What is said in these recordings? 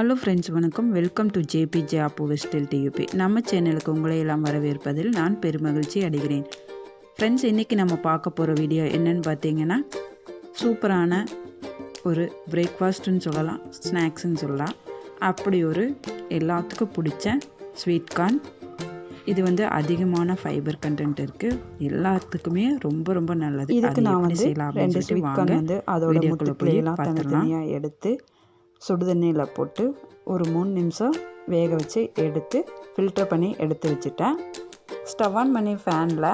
Hello friends வணக்கம். Welcome to JBJ ஆப்போ வெஸ்டல் டியூபி நம்ம சேனலுக்கு உங்களை எல்லாம் வரவேற்பதில் நான் பெருமகிழ்ச்சி அடைகிறேன். ஃப்ரெண்ட்ஸ் இன்றைக்கி நம்ம பார்க்க போகிற வீடியோ என்னன்னு பார்த்தீங்கன்னா சூப்பரான ஒரு பிரேக்ஃபாஸ்ட்டுன்னு சொல்லலாம் ஸ்நாக்ஸ்ன்னு சொல்லலாம். அப்படி ஒரு எல்லாத்துக்கும் பிடிச்ச ஸ்வீட் கார்ன் இது வந்து அதிகமான ஃபைபர் கண்டென்ட் இருக்குது எல்லாத்துக்குமே ரொம்ப ரொம்ப நல்லது. இதுக்கு நான் வந்து ரெண்டு ஸ்வீட் கார்ன் வந்து அதோட பார்த்துடலாம். தனித்தனியாக எடுத்து சுடுதண்ணியில் போட்டு ஒரு மூணு நிமிஷம் வேக வச்சு எடுத்து ஃபில்டர் பண்ணி எடுத்து வச்சுட்டேன். ஸ்டவ் ஆன் பண்ணி ஃபேனில்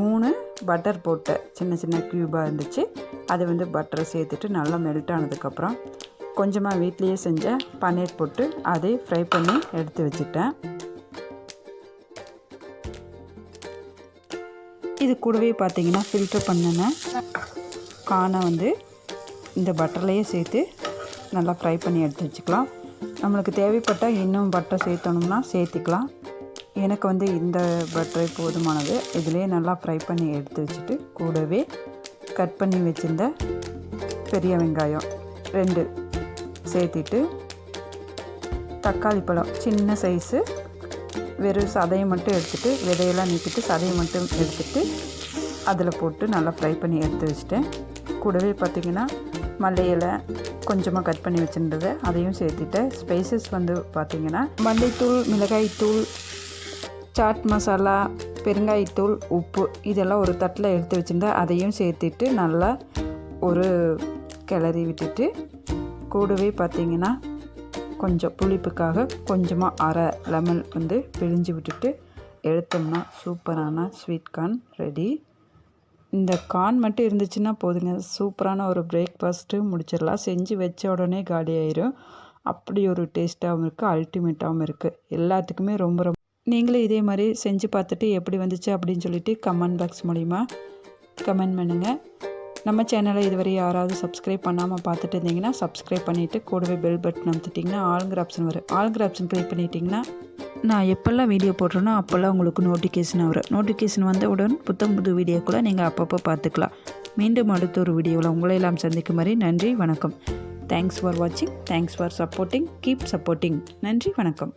மூணு பட்டர் போட்ட சின்ன சின்ன க்யூபாக இருந்துச்சு. அதை வந்து பட்டரை சேர்த்துட்டு நல்லா மெல்ட் ஆனதுக்கப்புறம் கொஞ்சமாக வீட்லேயே செஞ்ச பன்னீர் போட்டு அதை ஃப்ரை பண்ணி எடுத்து வச்சுட்டேன். இது கூடவே பார்த்தீங்கன்னா ஃபில்டர் பண்ணின காணை வந்து இந்த பட்டர்லேயே சேர்த்து நல்லா ஃப்ரை பண்ணி எடுத்து வச்சுக்கலாம். நம்மளுக்கு தேவைப்பட்டால் இன்னும் பட்டர் சேர்த்தணும்னா சேர்த்திக்கலாம். எனக்கு வந்து இந்த பட்டரை போதுமானது. இதிலே நல்லா ஃப்ரை பண்ணி எடுத்து வச்சுட்டு கூடவே கட் பண்ணி வச்சுருந்த பெரிய வெங்காயம் ரெண்டு சேர்த்திட்டு தக்காளி பழம் சின்ன சைஸு வெறும் சதையை மட்டும் எடுத்துகிட்டு விதையெல்லாம் நீக்கிட்டு சதையை மட்டும் எடுத்துட்டு அதில் போட்டு நல்லா ஃப்ரை பண்ணி எடுத்து வச்சுட்டேன். கூடவே பார்த்திங்கன்னா மல்லி இலை கொஞ்சமாக கட் பண்ணி வச்சுருந்தது. அதையும் சேர்த்துட்டேன் ஸ்பைசஸ் வந்து பார்த்திங்கன்னா மல்லித்தூள் மிளகாய்த்தூள் சாட் மசாலா பெருங்காயத்தூள் உப்பு இதெல்லாம் ஒரு தட்டில் எடுத்து வச்சுருந்தேன் அதையும் சேர்த்துட்டு நல்லா ஒரு கிளறி விட்டுட்டு கூடவே பார்த்திங்கன்னா கொஞ்சம் புளிப்புக்காக கொஞ்சமாக அரை லெமன் வந்து பிழிஞ்சு விட்டுட்டு எடுத்தோம்னா சூப்பரான ஸ்வீட் கார்ன் ரெடி இந்த கார்ன் மட்டும் இருந்துச்சுன்னா போதுங்க. சூப்பரான ஒரு பிரேக்ஃபாஸ்ட்டு முடிச்சிடலாம். செஞ்சு வச்ச உடனே காலி ஆயிரும். அப்படி ஒரு டேஸ்ட்டாகவும் இருக்குது அல்டிமேட்டாகவும் இருக்குது எல்லாத்துக்குமே ரொம்ப ரொம்ப நீங்களும் இதே மாதிரி செஞ்சு பார்த்துட்டு எப்படி வந்துச்சு அப்படின்னு சொல்லிட்டு கமெண்ட் பாக்ஸ் மூலிமா கமெண்ட் பண்ணுங்கள் நம்ம சேனலை இதுவரை யாராவது சப்ஸ்கிரைப் பண்ணாமல் பார்த்துட்டு இருந்தீங்கன்னா சப்ஸ்கிரைப் பண்ணிவிட்டு கூடவே பெல் பட்டன் அமுத்துட்டிங்கன்னா ஆளுங்கிற ஆப்ஷன் வரும். ஆளுங்கிற ஆப்ஷன் கிளிக் பண்ணிட்டீங்கன்னா நான் எப்போல்லாம் வீடியோ போடுறேனோ அப்போல்லாம் உங்களுக்கு நோட்டிஃபிகேஷன் வரும். நோட்டிஃபிகேஷன் வந்தவுடன் புத்தம் புது வீடியோ கூட நீங்கள் அப்பப்போ பார்த்துக்கலாம். மீண்டும் அடுத்த ஒரு வீடியோவில் உங்களை எல்லாம் சந்திக்கும் மாதிரி நன்றி வணக்கம். தேங்க்ஸ் ஃபார் வாட்சிங் thanks for supporting keep supporting நன்றி வணக்கம்.